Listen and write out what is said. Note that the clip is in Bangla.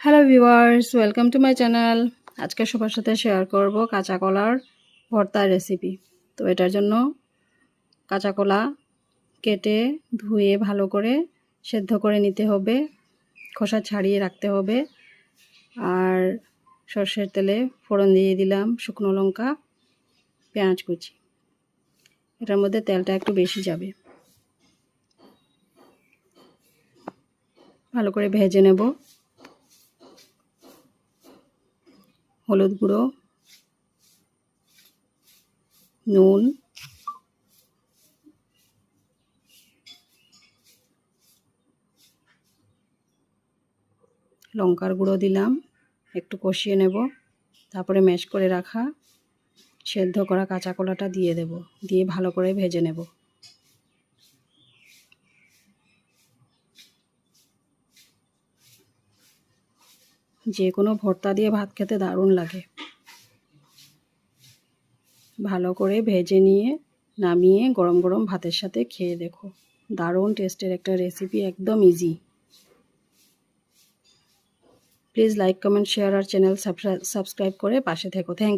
Hello viewers welcome to my channel আজকে সবার সাথে শেয়ার করব কাঁচা কলার ভর্তার রেসিপি তো এটার জন্য কাঁচা কলা কেটে, ধুয়ে, ভালো করে সেদ্ধ করে নিতে হবে। খোসা ছাড়িয়ে রাখতে হবে। আর সর্ষের তেলে ফোড়ন দিয়ে দিলাম শুকনো লঙ্কা, পেঁয়াজ কুচি। এটার মধ্যে তেলটা একটু বেশি যাবে। ভালো করে ভেজে নেব। হলুদ গুঁড়ো, নুন, লঙ্কার গুঁড়ো দিলাম, একটু কষিয়ে নেব, তারপরে ম্যাশ করে রাখা, সেদ্ধ করা কাঁচা কলাটা দিয়ে দেব, দিয়ে ভালো করে ভেজে নেব। যে কোনো ভর্তা দিয়ে ভাত খেতে দারুণ লাগে। ভালো করে ভেজে নিয়ে, নামিয়ে গরম গরম ভাতের সাথে খেয়ে দেখো। দারুণ টেস্টের একটা রেসিপি একদম easy please like comment share R channel subscribe করে পাশে থেকো। থ্যাংক